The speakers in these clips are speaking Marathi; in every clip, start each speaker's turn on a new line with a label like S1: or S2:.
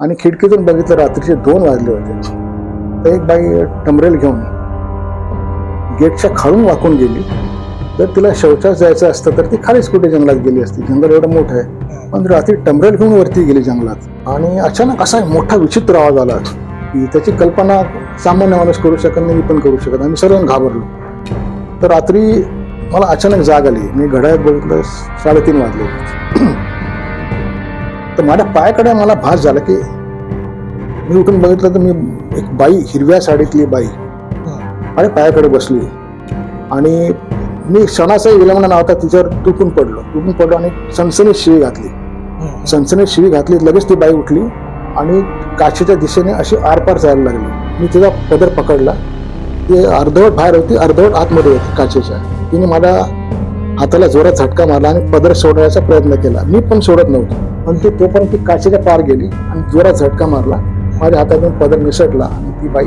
S1: आणि खिडकीतून बघितलं रात्रीचे दोन वाजले होते. तर एक बाई टमरेल घेऊन गेटच्या खालून वाकून गेली. तर तिला शौचास जायचं असतं तर ती खालीच कुठे जंगलात गेली असती. जंगल एवढं मोठं आहे. पण रात्री टमरेल घेऊन वरती गेली जंगलात. आणि अचानक असा मोठा विचित्र आवाज आला. की त्याची कल्पना सामान्य माणूस करू शकत नाही मी पण करू शकत आम्ही सर्व घाबरलो. तर रात्री मला अचानक जाग आली. मी घड्याळात बघितलं साडेतीन वाजले. तर माझ्या पायाकडे मला भास झाला की मी उठून बघितलं तर मी एक बाई हिरव्या साडीतली बाई. माझ्या पायाकडे बसली. आणि मी क्षणाचाही विलंब नव्हता तिच्यावर तुटून पडलो. तुटून पडलो आणि सणसणीत शिवी घातली. सणसणीत शिवी घातली लगेच ती बाई उठली आणि काचेच्या दिशेने अशी आरपार जायला लागली. मी तिचा पदर पकडला. ती अर्धवट बाहेर होती अर्धवट आतमध्ये होती काचेच्या. तिने मला हाताला जोरात झटका मारला आणि पदर सोडण्याचा प्रयत्न केला. मी पण सोडत नव्हतो. पण ती तोपर्यंत ती काचेच्या पार गेली आणि जोरात झटका मारला. माझ्या हातातून पदर निसटला आणि ती बाई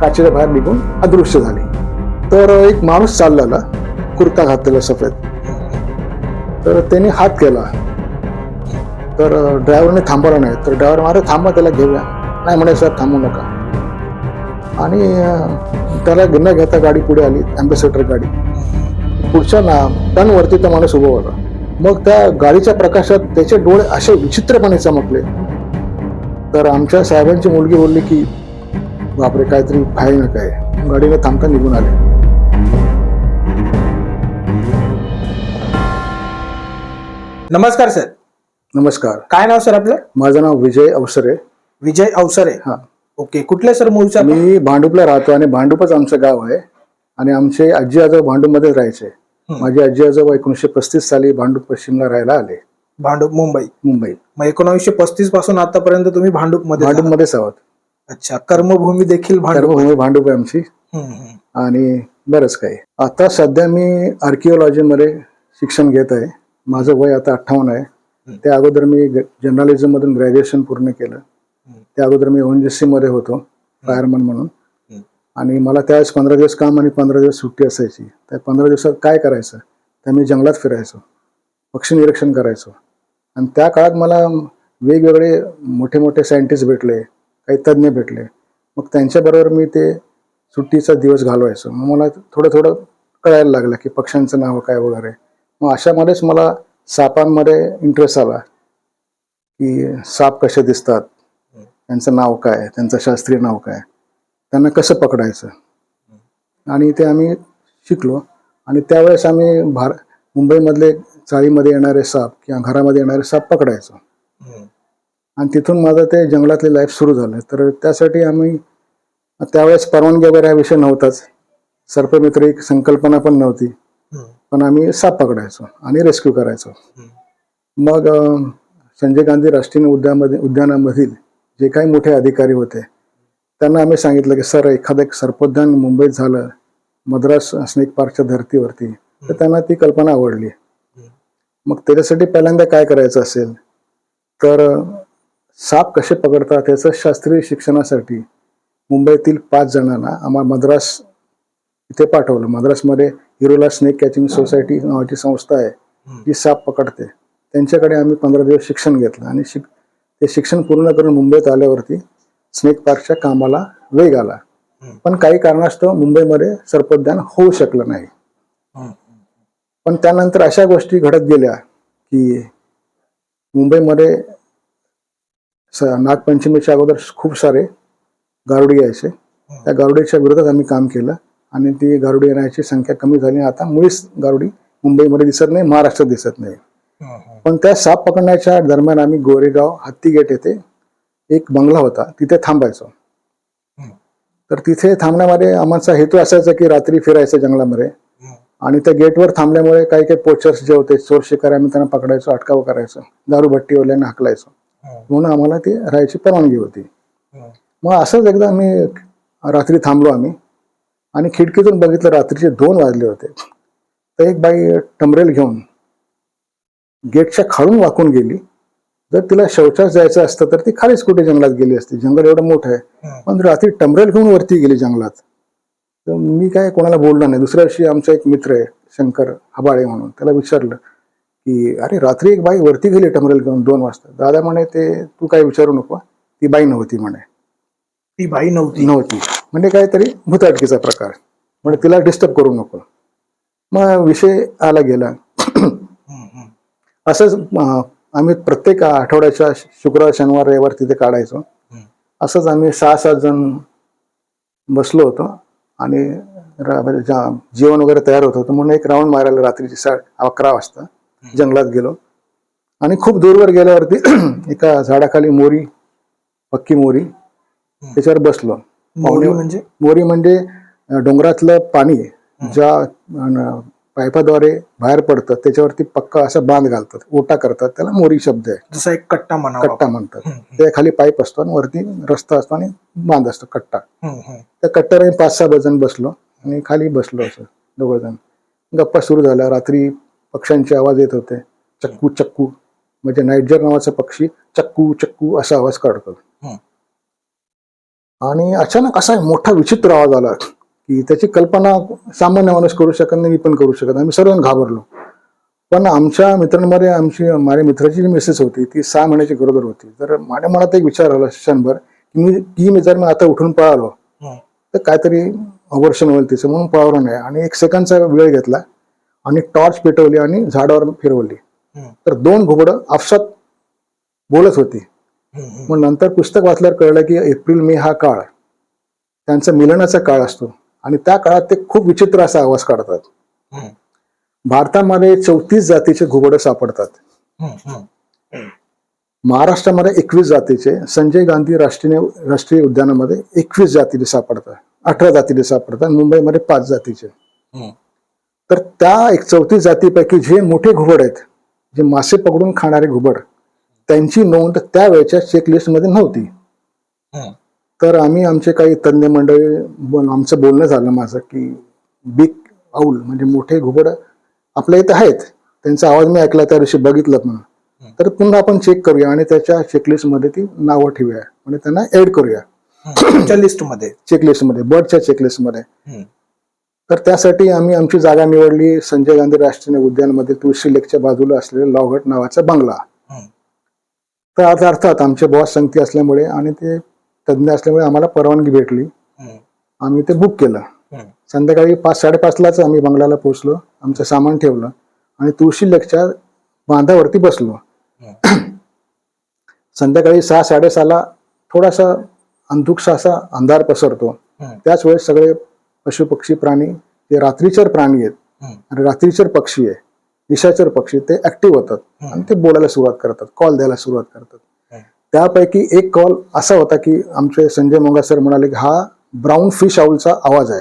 S1: काचेच्या बाहेर निघून अदृश्य झाली. तर एक माणूस चाललेला कुर्ता घातलेला सफेद. तर त्याने हात केला. तर ड्रायव्हरने थांबवला नाही. तर ड्रायव्हर मारे थांबा त्याला घेऊया नाही म्हणे सर थांबू नका. आणि त्याला न घेता गाडी पुढे आली अँबेसेडर गाडी. पुढच्या ना टनवरती तो माणूस उभा होता. मग त्या गाडीच्या प्रकाशात त्याचे डोळे असे विचित्रपणे चमकले. तर आमच्या साहेबांची मुलगी बोलली की बापरे काहीतरी भयानक आहे. गाडीने थांबता निघून आले.
S2: नमस्कार सर.
S1: नमस्कार.
S2: काय नाव सर आपलं?
S1: माझं नाव विजय अवसरे.
S2: विजय अवसरे.
S1: हा.
S2: ओके. कुठल्या सर मूळचा
S1: मी भांडूपला राहतो आणि भांडूपच आमचं गाव आहे. आणि आमचे आजी आजोबा भांडूपमध्येच राहायचे. माझे आजी आजोबा एकोणीसशे पस्तीस साली भांडूप पश्चिमला राहायला आले.
S2: भांडूप मुंबई.
S1: मुंबई.
S2: मग एकोणीसशे पस्तीसपासून आतापर्यंत तुम्ही भांडूपमध्ये आहात.
S1: भांडूपमध्येच आहोत.
S2: अच्छा कर्मभूमी देखील भांडूप
S1: कर्मभूमी भांडूप आहे आमची. आणि बरंच काही. आता सध्या मी आर्किओलॉजीमध्ये शिक्षण घेत आहे. माझं वय आता अठ्ठावन्न आहे. त्या अगोदर मी जर्नलिझम मधून ग्रॅज्युएशन पूर्ण केलं. त्या अगोदर मी ओएनजीसी मध्ये होतो. फायरमन म्हणून. आणि मला त्यावेळेस पंधरा दिवस काम आणि पंधरा दिवस सुट्टी असायची. त्या पंधरा दिवसात काय करायचं? तर मी जंगलात फिरायचो. पक्षी निरीक्षण करायचो. आणि त्या काळात मला वेगवेगळे मोठे मोठे सायंटिस्ट भेटले काही तज्ज्ञ भेटले. मग त्यांच्याबरोबर मी ते सुट्टीचा दिवस घालवायचो. मग मला थोडं थोडं कळायला लागलं की पक्ष्यांचं नाव काय वगैरे. मग अशामध्येच मला सापांमध्ये इंटरेस्ट आला की साप कसे दिसतात? त्यांचं नाव काय? त्यांचं शास्त्रीय नाव काय? त्यांना कसं पकडायचं? आणि ते आम्ही शिकलो. आणि त्यावेळेस आम्ही भार मुंबईमधले चाळीमध्ये येणारे साप किंवा घरामध्ये येणारे साप पकडायचो. आणि तिथून माझं ते जंगलातले लाईफ सुरू झालं. तर त्यासाठी आम्ही त्यावेळेस परवानगी वगैरे हा विषय नव्हताच. सर्पमित्र एक संकल्पना पण नव्हती. पण आम्ही साप पकडायचो आणि रेस्क्यू करायचो. मग संजय गांधी राष्ट्रीय उद्यामध्ये उद्यानामधील जे काही मोठे अधिकारी होते त्यांना आम्ही सांगितलं की सर एखादं एक सर्पोद्यान मुंबईत झालं मद्रास स्नेक पार्कच्या धर्तीवरती. तर त्यांना ती कल्पना आवडली. मग त्याच्यासाठी पहिल्यांदा काय करायचं असेल? तर साप कसे पकडतात त्याचं शास्त्रीय शिक्षणासाठी मुंबईतील पाच जणांना आम्हाला मद्रास इथे पाठवलं. मद्रासमध्ये हिरोला स्नेक कॅचिंग सोसायटी नावाची संस्था आहे जी साप पकडते. त्यांच्याकडे आम्ही पंधरा दिवस शिक्षण घेतलं आणि शिक ते शिक्षण पूर्ण करून मुंबईत आल्यावरती स्नेक पार्कच्या कामाला वेग आला. पण काही कारणास्तव मुंबईमध्ये सर्पोद्यान होऊ शकलं नाही. पण त्यानंतर अशा गोष्टी घडत गेल्या की मुंबईमध्ये नागपंचमीच्या अगोदर खूप सारे गारुडी यायचे त्या गारुडीच्या विरोधात आम्ही काम केलं आणि ती गारुडी येण्याची संख्या कमी झाली आता मुळीच गारुडी मुंबईमध्ये दिसत नाही महाराष्ट्रात दिसत नाही. पण त्या साप पकडण्याच्या दरम्यान आम्ही गोरेगाव हत्ती गेट येथे एक बंगला होता तिथे थांबायचो. तर तिथे थांबण्यामध्ये आमचा हेतू असायचा की रात्री फिरायचं जंगलामध्ये. आणि त्या गेटवर थांबल्यामुळे काही काही पोचर्स जे होते चोर शिकारी आम्ही त्यांना पकडायचो अटकाव करायचो. दारूभट्टीवाल्यांना हाकलायचो. म्हणून आम्हाला ती राहायची परवानगी होती. मग असंच एकदा आम्ही रात्री थांबलो आम्ही. आणि खिडकीतून बघितलं रात्रीचे दोन वाजले होते. तर एक बाई टमरेल घेऊन गेटच्या खालून वाकून गेली. जर तिला शौचास जायचं असतं तर ती खालीच कुठे जंगलात गेली असती? जंगल एवढं मोठं आहे. पण रात्री टमरेल घेऊन वरती गेली जंगलात तर मी काय कोणाला बोललो नाही. दुसऱ्या दिवशी आमचा एक मित्र आहे शंकर हबाळे म्हणून त्याला विचारलं की अरे रात्री एक बाई वरती गेली टमरेल घेऊन दोन वाजता. दादा म्हणे ते तू काय विचारू नको. ती बाई नव्हती म्हणे.
S2: ती बाई नव्हती.
S1: नव्हती. म्हणजे काहीतरी भूताटकीचा प्रकार. म्हणजे तिला डिस्टर्ब करू नको. मग विषय आला गेला. असंच आम्ही प्रत्येक आठवड्याच्या शुक्रवार शनिवार रविवार तिथे काढायचो. असंच आम्ही सहा सात जण बसलो होतो आणि म्हणजे जेवण वगैरे तयार होत होतं म्हणून एक राऊंड मारायला रात्रीची सा अकरा वाजता जंगलात गेलो. आणि खूप दूरवर गेल्यावरती एका झाडाखाली मोरी पक्की मोरी त्याच्यावर बसलो.
S2: मोरी म्हणजे?
S1: मोरी म्हणजे डोंगरातलं पाणी ज्या अं, पाईपाद्वारे बाहेर पडतं त्याच्यावरती पक्का असा बांध घालतात ओटा करतात त्याला मोरी शब्द आहे.
S2: जसा एक कट्टा म्हणावा
S1: कट्टा म्हणतात. त्या खाली पाईप असतो आणि वरती रस्ता असतो आणि बांध असतो कट्टा. त्या कट्ट्यावर आम्ही पाच सहा जण बसलो आणि खाली बसलो असं दोघं जण. गप्पा सुरू झाल्या. रात्री पक्ष्यांचे आवाज येत होते. चक्कू चक्कू. म्हणजे नाईटजर नावाचा पक्षी चक्कू चक्कू असा आवाज काढतो. आणि अचानक असा मोठा विचित्र आवाज आला. की त्याची कल्पना सामान्य माणूस करू शकत नाही मी पण करू शकत. आम्ही सर्वजण घाबरलो पण आमच्या मित्रांमध्ये आमची माझ्या मित्राची जी मिसेस होती ती सहा महिन्याची गरोदर होती तर माझ्या मनात एक विचार आला क्षणभर की मी की मी जर मी आता उठून पळालो. तर काहीतरी अवर्षण होईल तिचं म्हणून पळावलं नाही आणि एक सेकंडचा वेळ घेतला आणि टॉर्च पेटवली आणि झाडावर फिरवली. तर दोन घुबडं आपसात बोलत होती. मग नंतर पुस्तक वाचल्यावर कळलं की एप्रिल मे हा काळ त्यांचा मिलनाचा काळ असतो आणि त्या काळात ते खूप विचित्र असा आवाज काढतात. भारतामध्ये चौतीस जातीचे घुबडं सापडतात. महाराष्ट्रामध्ये एकवीस जातीचे संजय गांधी राष्ट्रीय राष्ट्रीय उद्यानामध्ये एकवीस जातीचे सापडतात अठरा जातीचे सापडतात मुंबईमध्ये पाच जातीचे. तर त्या एक चौतीस जातीपैकी जे मोठे घुबड आहेत जे मासे पकडून खाणारे घुबड त्यांची नोंद त्यावेळेच्या चेकलिस्टमध्ये नव्हती. तर आम्ही आमचे काही तज्ज्ञ मंडळी आमचं बोलणं झालं माझं की बिग आऊल म्हणजे मोठे घुबड आपल्या इथं आहेत. त्यांचा आवाज मी ऐकला त्या दिवशी बघितलं पण. तर पुन्हा आपण चेक करूया आणि त्याच्या चेकलिस्टमध्ये ती नावं ठेवूया. म्हणजे त्यांना ऍड करूया.
S2: लिस्टमध्ये
S1: चेकलिस्टमध्ये बर्डच्या चेकलिस्टमध्ये. तर त्यासाठी आम्ही आमची जागा निवडली संजय गांधी राष्ट्रीय उद्यानमध्ये तुळशी लेकच्या बाजूला असलेला लॉघट नावाचा बंगला. तर आता अर्थात आमचे बॉस संगती असल्यामुळे आणि ते तज्ज्ञ असल्यामुळे आम्हाला परवानगी भेटली. आम्ही ते बुक केलं. संध्याकाळी पाच साडेपाचलाच आम्ही बंगल्याला पोहोचलो आमचं सामान ठेवलं आणि तुळशी लेकच्या बांधावरती बसलो संध्याकाळी सहा साडेसहाला थोडासा अंधुकसा असा अंधार पसरतो. त्याच वेळेस सगळे पशु पक्षी प्राणी जे रात्रीचर प्राणी आहेत. आणि रात्रीचर पक्षी आहे निशाचर पक्षी ते ऍक्टिव्ह होतात. आणि ते बोलायला सुरुवात करतात कॉल द्यायला सुरुवात करतात. त्यापैकी एक कॉल असा होता की आमचे संजय मोंगा सर म्हणाले की हा ब्राऊन फिश आऊलचा आवाज आहे.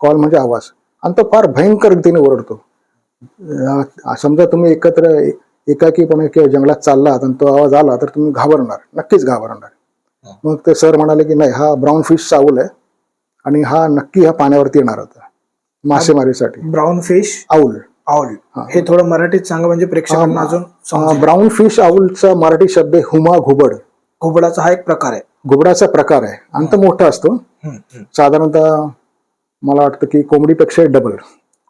S1: कॉल म्हणजे आवाज. आणि तो फार भयंकर रीतीने ओरडतो. समजा तुम्ही एकत्र एकाकीपणे किंवा जंगलात चाललात आणि तो आवाज आला तर तुम्ही घाबरणार. नक्कीच घाबरणार. मग ते सर म्हणाले की नाही हा ब्राऊन फिश चावल आहे आणि हा नक्की हा पाण्यावरती येणार होता मासेमारीसाठी.
S2: ब्राऊन फिश
S1: आऊल
S2: ऑल
S1: हा.
S2: थोडं मराठीत सांगा म्हणजे प्रेक्षकांना अजून.
S1: ब्राऊन फिश आऊलचा मराठी शब्द आहे हुमा घुबड.
S2: घुबडाचा हा एक प्रकार आहे.
S1: घुबडाचा प्रकार आहे. आणि तो मोठा असतो. साधारणतः मला वाटतं की कोंबडीपेक्षा डबल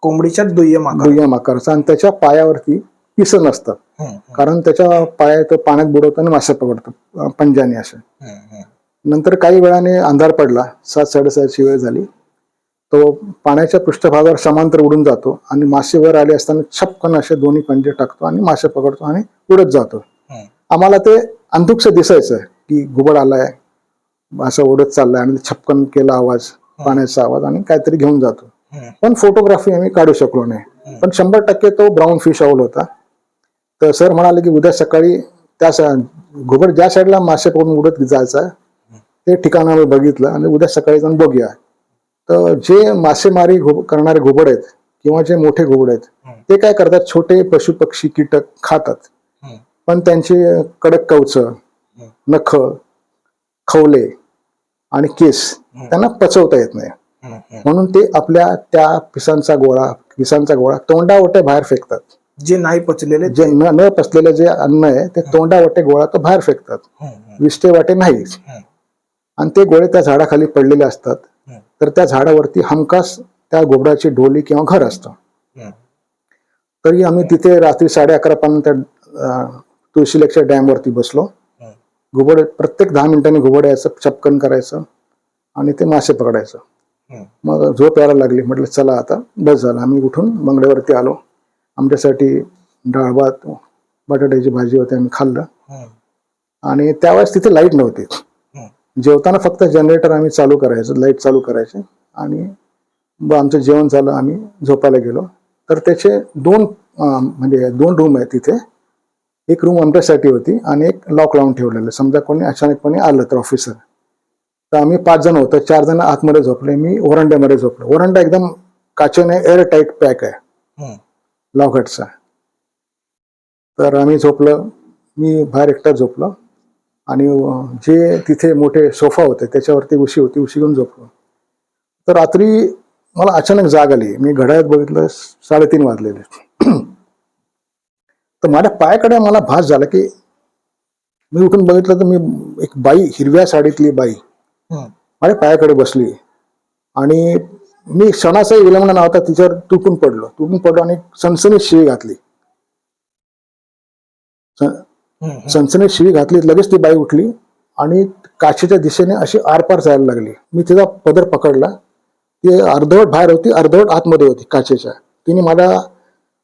S2: कोंबडीच्या दुय्यम
S1: दुय्यम आकाराचा. आणि त्याच्या पायावरती पिसं नसतात.
S2: हम्म, हम्म,
S1: कारण त्याच्या पाया तो पाण्यात बुडवतो आणि मासे पकडतो. अं, पंजाने असं. नंतर काही वेळाने अंधार पडला. सात साडेसातची वेळ झाली. तो पाण्याच्या पृष्ठभागावर समांतर उडून जातो आणि मासे वर आले असताना छपकन असे दोन्ही पंजे टाकतो आणि मासे पकडतो आणि उडत जातो. आम्हाला ते अंधुकस दिसायचं की घुबड आलाय असं उडत चाललाय आणि छपकन केला आवाज पाण्याचा आवाज आणि काहीतरी घेऊन जातो. पण फोटोग्राफी आम्ही काढू शकलो नाही. पण शंभर टक्के तो ब्राऊन फिश आऊल होता. तर सर म्हणाले की उद्या सकाळी त्या घुबड ज्या साईडला मासे पकडून उडत जायचं ते ठिकाण आम्ही बघितलं आणि उद्या सकाळी जाऊन बघूया. तर जे मासेमारी घुब करणारे घुबड आहेत किंवा जे मोठे घुबड आहेत. ते काय करतात? छोटे पशु पक्षी कीटक खातात. पण त्यांचे कडक कवच नख खवले आणि केस त्यांना पचवता येत नाही. म्हणून ते आपल्या त्या पिसांचा गोळा पिसांचा गोळा तोंडावटे बाहेर फेकतात.
S2: जे नाही पचलेले
S1: जे न न पचलेलं जे अन्न आहे ते तोंडावटे गोळा तो बाहेर फेकतात. विष्टे वाटे नाहीच.
S2: हम्म.
S1: आणि ते गोळे त्या झाडाखाली पडलेले असतात. तर त्या झाडावरती हमखास त्या गोबराची डोली किंवा घर असतं. तरी आम्ही तिथे रात्री साडे अकरा पर्यंत लेकच्या डॅमवरती बसलो. घुबड प्रत्येक दहा मिनिटांनी घुबड यायचं चपकन करायचं आणि ते मासे पकडायचं. मग झोप यायला लागली म्हटलं चला आता बस झालं आम्ही उठून बंगल्यावरती आलो आमच्यासाठी डाळ भात बटाट्याची भाजी होती आम्ही खाल्लं. आणि त्यावेळेस तिथे लाइट नव्हती. जेवताना फक्त जनरेटर आम्ही चालू करायचं लाइट चालू करायचे आणि मग आमचं जेवण झालं आम्ही झोपायला गेलो. तर त्याचे दोन म्हणजे दोन रूम आहेत तिथे एक रूम आमच्यासाठी होती आणि एक लॉक लावून ठेवलेलं. समजा कोणी अचानकपणे आलं तर ऑफिसर तर आम्ही पाच जण होतो. चार जण आतमध्ये झोपले मी ओरंड्यामध्ये झोपलो. ओरंडा एकदम काचेने एअर टाईट पॅक आहे. लॉकहेडचा तर आम्ही झोपलं. मी बाहेर एकटा झोपलो. आणि जे तिथे मोठे सोफा होते त्याच्यावरती उशी होती उशी घेऊन झोपलो. तर रात्री मला अचानक जाग आली. मी घड्याळात बघितलं साडेतीन वाजलेले. तर माझ्या पायाकडे मला भास झाला की मी उठून बघितलं तर मी एक बाई हिरव्या साडीतली बाई. माझ्या पायाकडे बसली. आणि मी क्षणाचाही विलंब नव्हता तिच्यावर तुटून पडलो. तुटून पडलो आणि सनसनीत शिवी घातली. सनसनीत शिवी घातली लगेच ती बाई उठली आणि काचेच्या दिशेने अशी आरपार जायला लागली. मी तिचा पदर पकडला. ती अर्धवट बाहेर होती अर्धवट आतमध्ये होती काचेच्या. तिने मला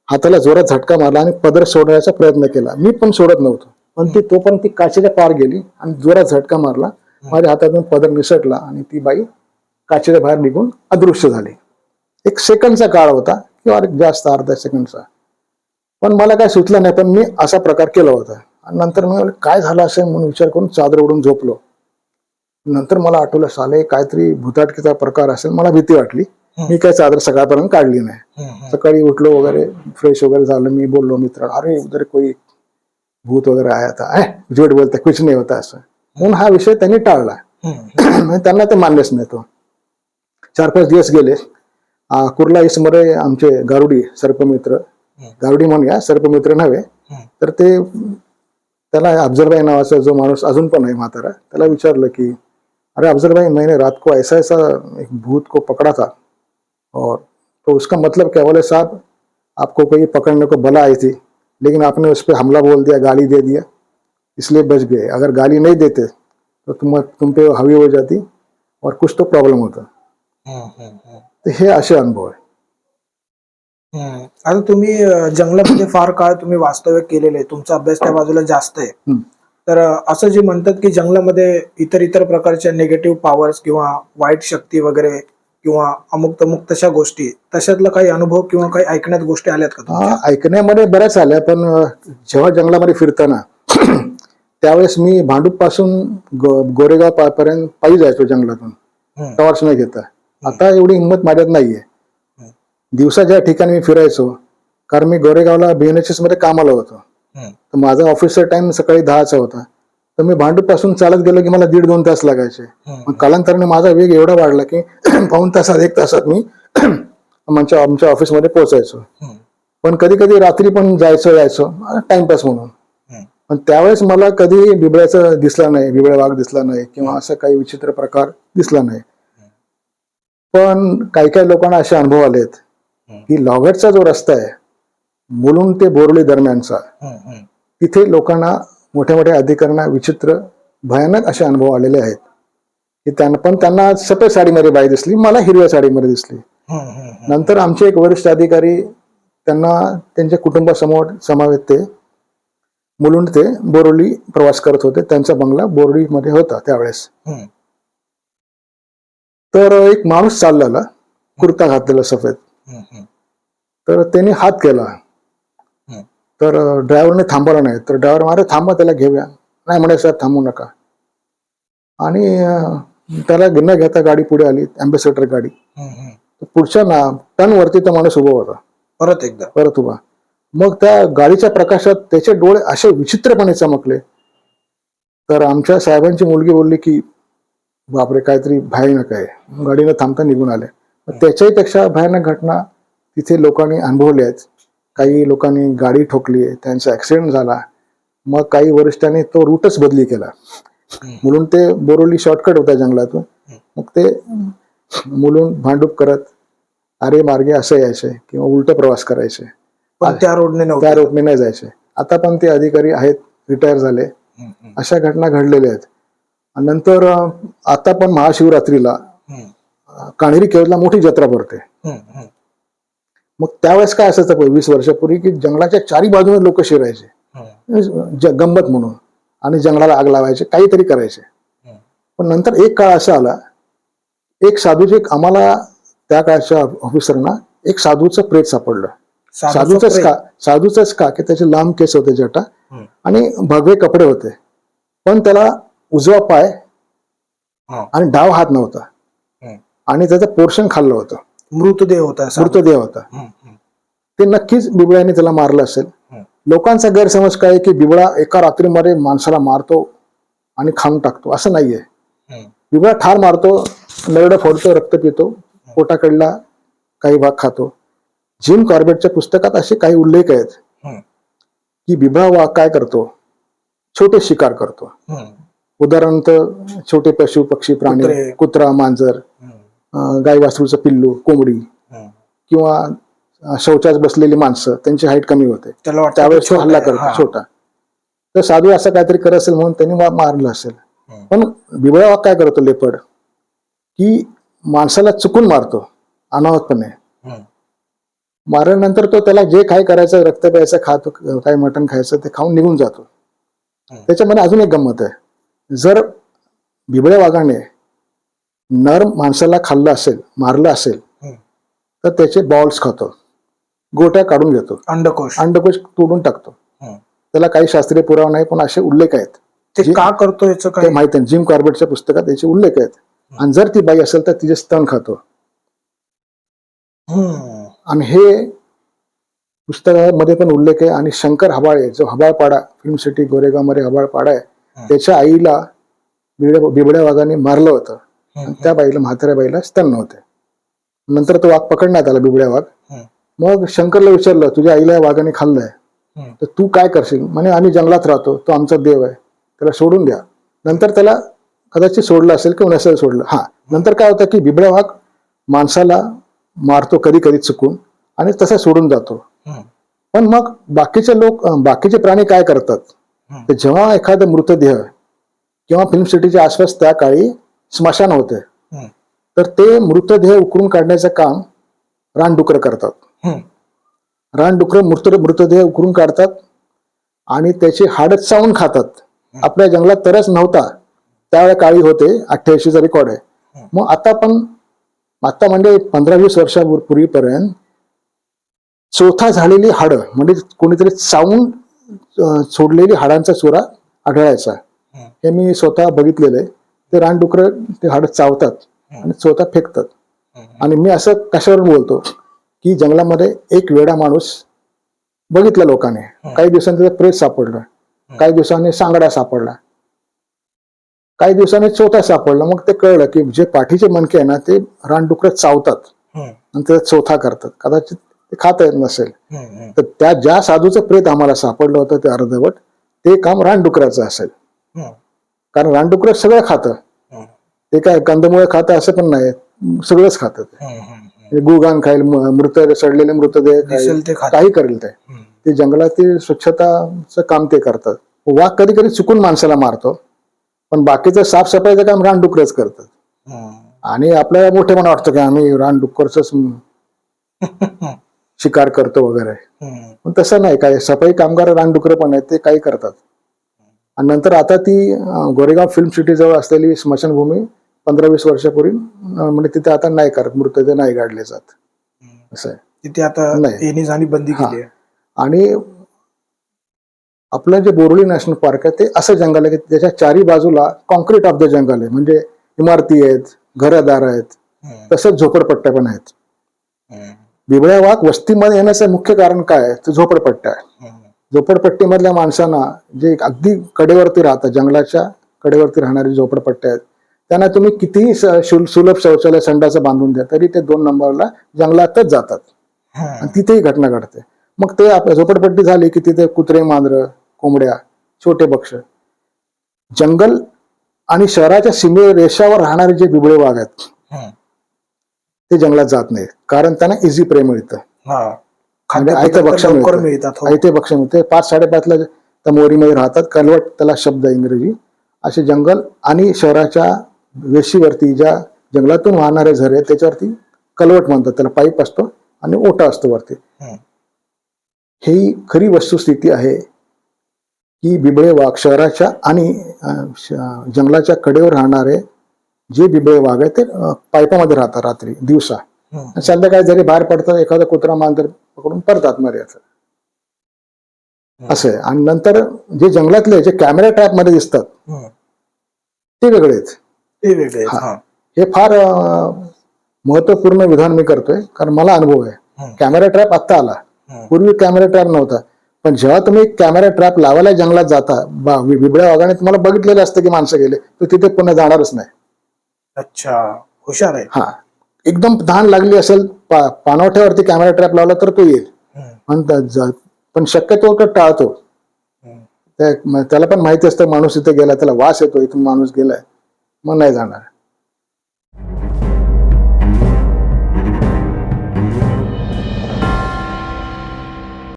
S1: हाताला जोरात झटका मारला आणि पदर सोडण्याचा प्रयत्न केला. मी पण सोडत नव्हतो. पण ती तो पण ती काचेच्या पार गेली आणि जोरात झटका मारला. माझ्या हातातून पदर निसटला आणि ती बाई काचेच्या बाहेर निघून अदृश्य झाली. एक सेकंडचा काळ होता किंवा जास्त अर्धा सेकंडचा. पण मला काय सुचलं नाही पण मी असा प्रकार केला होता. आणि नंतर मी काय झालं असेल म्हणून विचार करून चादर उडून झोपलो. नंतर मला आठवलं साले काहीतरी भूताटकीचा प्रकार असेल मला भीती वाटली. मी काय चादर सकाळपर्यंत काढली नाही. सकाळी उठलो वगैरे फ्रेश वगैरे झालं मी बोललो मित्र अरे उधर कोई भूत वगैरे आया था "अह, झूठ बोलते कुछ नाही होता असं. म्हणून हा विषय त्यांनी टाळला. त्यांना ते मान्यच नाही तो. चार पाच दिवस गेले. कुर्ला इसमध्ये आमचे गारुडी सर्पमित्र. गारुडी म्हणूया सर्पमित्र नव्हे. तर ते त्याला अफजल भाई नावाचा जो माणूस अजून पण आहे म्हातारा त्याला विचारलं की अरे अफजल भाई मैंने रात को ऐसा ऐसा एक भूत को पकड़ा था और तो उसका मतलब क्या बोले साहब आपको कोई पकड़ने को बला आई थी लेकिन आपने उस पर हमला बोल दिया गाली दे दिया इसलिए बच गए। अगर गाली नहीं देते तो तुम तुम पे हवी हो जाती और कुछ तो प्रॉब्लम होता।
S2: तो हम्म.
S1: तर हे असे अनुभव आहे.
S2: हम्म. आता तुम्ही अं, जंगलामध्ये फार काळ तुम्ही वास्तव्य केलेले आहे. तुमचा अभ्यास त्या बाजूला जास्त आहे
S1: हम्म.
S2: तर अं, असं जे म्हणतात की जंगलामध्ये इतर इतर प्रकारच्या निगेटिव्ह पॉवर्स किंवा वाईट शक्ती वगैरे किंवा अमुक तमुक तशा गोष्टी तशातला काही अनुभव किंवा काही ऐकण्यात गोष्टी आल्यात का तुमच्या?
S1: हा ऐकण्यामध्ये बऱ्याच आल्या पण अं, जेव्हा जंगलामध्ये फिरताना त्यावेळेस मी भांडूपपासून गोरेगाव पा- पर्यंत पायी जायचो जंगलातून
S2: हम्म.
S1: टॉर्च न घेता आता एवढी हिंमत माझ्यात नाहीये दिवसा ज्या ठिकाणी मी फिरायचो. कारण मी गोरेगावला बीएनएचएसमध्ये कामाला होतो. तर माझा ऑफिसचा टाइम सकाळी दहाचा होता. तर मी भांडूपपासून चालत गेलो की मला दीड दोन तास लागायचे. मग कालांतराने माझा वेग एवढा वाढला की पाऊन तासात एक तासात मी आमच्या आमच्या ऑफिसमध्ये पोहोचायचो. पण कधी कधी रात्री पण जायचो यायचो. टाइमपास म्हणून. पण त्यावेळेस मला कधी बिबळ्याचं दिसला नाही बिबळ्या वाघ दिसला नाही किंवा असं काही विचित्र प्रकार दिसला नाही. पण काही काही लोकांना असे अनुभव आलेत. की लॉगटचा जो रस्ता आहे मुलुंड ते बोरली दरम्यानचा. तिथे लोकांना मोठ्या मोठ्या अधिकाऱ्यांना विचित्र भयानक असे अनुभव आलेले आहेत की त्यांना पण त्यांना सफेद साडीमध्ये बाई दिसली मला हिरव्या साडीमध्ये दिसली. नंतर आमचे एक वरिष्ठ अधिकारी त्यांना त्यांच्या कुटुंबासमोर समावेत ते मुलुंड ते बोरवली प्रवास करत होते त्यांचा बंगला बोरवलीमध्ये होता त्यावेळेस. तर एक माणूस चाललेला कुर्ता घातलेला सफेद. तर त्याने हात केला. तर ड्रायव्हरने थांबवला नाही. तर ड्रायव्हर मारे थांबा त्याला घेऊया. नाही म्हणे सर थांबू नका. आणि त्याला न घेता गाडी पुढे आली अँबेसेडर गाडी. पुढच्या ना टन वरती तो माणूस उभा होता.
S2: परत एकदा.
S1: परत उभा. मग त्या गाडीच्या प्रकाशात त्याचे डोळे असे विचित्रपणे चमकले. तर आमच्या साहेबांची मुलगी बोलली की बापरे काहीतरी भयानक आहे. गाडीनं थांबता निघून आले. त्याच्याही पेक्षा भयानक घटना तिथे लोकांनी अनुभवल्या आहेत. काही लोकांनी गाडी ठोकली आहे त्यांचा ऍक्सिडेंट झाला. मग काही वरिष्ठांनी तो रूटच बदली केला. म्हणून ते बोरोली शॉर्टकट होता जंगलातून. मग ते मुलून भांडूप करत आरे मार्गे असं यायचे किंवा उलट प्रवास करायचे.
S2: पण त्या रोडने
S1: त्या रोडने नाही जायचे. आता पण ते अधिकारी आहेत रिटायर झाले. अशा घटना घडलेल्या आहेत. नंतर आता पण महाशिवरात्रीला काणेरी केळला मोठी जत्रा भरते मग त्यावेळेस काय असायचं पहिले वीस वर्षापूर्वी की जंगलाच्या चारी बाजूने लोक शिरायचे गंमत म्हणून आणि जंगलाला आग लावायचे काहीतरी करायचे. पण नंतर एक काळ असा आला एक साधूचे आम्हाला त्या काळच्या ऑफिसरना एक साधूचं प्रेत सापडलं
S2: साधूचं
S1: साधूचंच. का साधूचंच का की त्याचे लांब केस होते जटा. आणि भगवे कपडे होते पण त्याला उजवा पाय. आणि डाव हात नव्हता. आणि त्याचं पोर्शन खाल्लं होतं.
S2: मृतदेह होता.
S1: मृतदेह होता. ते नक्कीच बिबळ्याने त्याला मारलं असेल. लोकांचा गैरसमज काय की बिबळा एका रात्रीमध्ये माणसाला मारतो आणि खाऊन टाकतो. असं नाहीये. बिबळा ठार मारतो नरडं फोडतो रक्त पितो पोटाकडला काही भाग खातो. जिम कॉर्बेटच्या पुस्तकात असे काही उल्लेख आहेत की बिबळा वाघ काय करतो? छोटे शिकार करतो. उदाहरणार्थ छोटे पशु पक्षी प्राणी.
S2: कुत्रा
S1: मांजर गाई वासरूचं पिल्लू कोंबडी. किंवा शौचास बसलेली माणसं त्यांची हाईट कमी होते त्यावेळेस तो हल्ला. करतो. छोटा तर साधू असं काहीतरी करत असेल म्हणून त्यांनी मारलं असेल. पण बिबळा वाघ काय करतो लेपड की माणसाला चुकून मारतो अनावतपणे मारल्यानंतर तो त्याला जे काय करायचं रक्त प्यायचं खातो काय मटण खायचं ते खाऊन निघून जातो. त्याच्यामध्ये अजून एक गंमत आहे जर बिबळ्या वाघाने नर माणसाला खाल्लं असेल मारलं असेल. तर त्याचे बॉल्स खातो. गोट्या काढून घेतो.
S2: अंडकोश.
S1: अंडकोश तोडून टाकतो. त्याला काही शास्त्रीय पुरावा नाही पण असे उल्लेख आहेत.
S2: ते का करतो याचं काय
S1: माहिती आहे जिम कॉर्बेटच्या पुस्तकात याचे उल्लेख आहेत. आणि जर ती बाई असेल तर तिचे स्तन खातो. आणि हे पुस्तकामध्ये पण उल्लेख आहे. आणि शंकर हबाळे जो हबाळपाडा फिल्म सिटी गोरेगावमध्ये हबाळपाडा आहे. त्याच्या आईला बिबड्या वाघाने मारलं होतं. आणि त्या बाईला म्हाताऱ्या बाईला स्तन नव्हते नंतर तो वाघ पकडण्यात आला बिबड्या वाघ. मग शंकरला विचारलं तुझ्या आईला या वाघाने खाल्लंय. तर तू काय करशील? म्हणे आम्ही जंगलात राहतो. तो आमचा देव आहे. त्याला सोडून द्या. नंतर त्याला कदाचित सोडलं असेल किंवा नसेल सोडलं. हा. नंतर काय होतं की बिबड्या वाघ माणसाला मारतो कधी कधी चुकून आणि तसा सोडून जातो. पण मग बाकीचे लोक बाकीचे प्राणी काय करतात? जेव्हा एखादा मृतदेह किंवा फिल्म सिटीच्या आसपास त्या काळी स्मशान होते तर ते मृतदेह उकरून काढण्याचं काम रानडुकर करतात. रानडुकर मृत मृतदेह उकरून काढतात आणि त्याची हाडं चावून खातात. आपल्या जंगलात तरच नव्हता. त्यावेळेला काळी होते अठ्ठ्याऐंशीचा रेकॉर्ड आहे मग आता पण आता म्हणजे पंधरा वीस वर्षापूर्वीपर्यंत चौथा झालेली हाडं म्हणजे कोणीतरी चावून सोडलेली हाडांचा चुरा आढळायचा. हे मी स्वतः बघितलेलं आहे. ते रानडुकर ते हाडं चावतात आणि चौथा फेकतात. आणि मी असं कशावरून बोलतो की जंगलामध्ये एक वेडा माणूस बघितला लोकांनी. काही दिवसांनी त्याचं प्रेत सापडलं. काही दिवसांनी सांगडा सापडला. काही दिवसांनी चौथा सापडला. मग ते कळलं की जे पाठीचे मणके आहे ना ते रानडुकर चावतात. आणि त्याचा चौथा करतात. कदाचित ते खाता येत नसेल. तर त्या ज्या साधूचं प्रेत आम्हाला सापडलं होतं ते अर्धवट ते काम रानडुकराचं असेल. कारण रानडुकर सगळं खातं. ते काय कंदमुळे खातं असं पण नाही. सगळंच खातं ते. गुगान खाईल मृत सडलेले मृतदेह काही करेल ते. ते जंगलातील स्वच्छताचं काम ते करतात. वाघ कधी कधी चुकून माणसाला मारतो पण बाकीचं साफसफाईचं काम रानडुकरच करतात. आणि आपल्याला मोठेपणा वाटतं की आम्ही रानडुक्करच शिकार करतो वगैरे. पण तसं नाही काय सफाई कामगार रानडुकर पण आहेत ते काही करतात. आणि नंतर आता ती गोरेगाव फिल्म सिटी जवळ असलेली स्मशानभूमी पंधरा वीस वर्षापूर्वी म्हणजे तिथे आता नाही करत मृतदेह नाही गाडले जात. असं आहे
S2: तिथे आता
S1: नाही.
S2: जाणी बंदी. केली
S1: आणि आपलं जे बोरली नॅशनल पार्क आहे ते असं जंगल आहे की त्याच्या चारी बाजूला कॉन्क्रीट ऑफ द जंगल आहे म्हणजे इमारती आहेत घरदार आहेत तसंच झोपडपट्ट्या पण आहेत बिबळ्या वाघ वस्तीमध्ये येण्याचं मुख्य कारण काय आहे? तर झोपडपट्ट्या आहे. झोपडपट्टीमधल्या माणसांना जे अगदी कडेवरती राहतात जंगलाच्या कडेवरती राहणारी झोपडपट्ट्या आहेत त्यांना तुम्ही कितीही सुलभ शौचालय संडाचं बांधून द्या तरी ते दोन नंबरला जंगलातच जातात. आणि तिथेही घटना घडते. मग ते आपल्या झोपडपट्टी झाली की तिथे कुत्रे मांजरं कोंबड्या छोटे पक्ष. जंगल आणि शहराच्या सीमे रेषावर राहणारे जे बिबळे वाघ आहेत. ते जंगलात जात नाहीत कारण त्यांना इझी प्रेम मिळतं. आयतं भक्षण
S2: लवकर
S1: मिळतं.
S2: मिळतात.
S1: ऐते भक्षण मिळते पाच साडेपाचला त्या मोरीमध्ये राहतात कलवट त्याला शब्द इंग्रजी असे जंगल आणि शहराच्या वेशीवरती ज्या जंगलातून वाहणारे झरे त्याच्यावरती कलवट म्हणतात त्याला पाईप असतो आणि ओटा असतो वरती. ही खरी वस्तुस्थिती आहे की बिबळे वाघ शहराच्या आणि जंगलाच्या कडेवर राहणारे जे बिबळे वाघ आहेत ते पाईपामध्ये राहतात रात्री दिवसा संध्याकाळी जरी बाहेर पडतात एखादा कुत्रा मांजर पकडून परतात मर्याचं असं आहे. आणि नंतर जे जंगलातले जे कॅमेरा ट्रॅपमध्ये दिसतात. ते वेगळे
S2: ते.
S1: हा. फार महत्त्वपूर्ण विधान मी करतोय कारण मला अनुभव आहे. कॅमेरा ट्रॅप आत्ता आला. पूर्वी कॅमेरा ट्रॅप नव्हता. पण जेव्हा तुम्ही कॅमेरा ट्रॅप लावायला जंगलात जाता बिबड्या वाघाने तुम्हाला बघितलेलं असतं की माणसं गेले तर तिथे पुन्हा जाणारच नाही.
S2: अच्छा. हुशार आहे
S1: हा. एकदम तहान लागली असेल पा- पाणवठ्यावरती कॅमेरा ट्रॅप लावला तर तो येईल. जा- पण शक्यतो तो टाळतो.
S2: हम्म.
S1: त्या- म- त्याला पण माहिती असतं माणूस इथे गेला त्याला वास येतो इथून माणूस गेलाय मग नाही जाणार.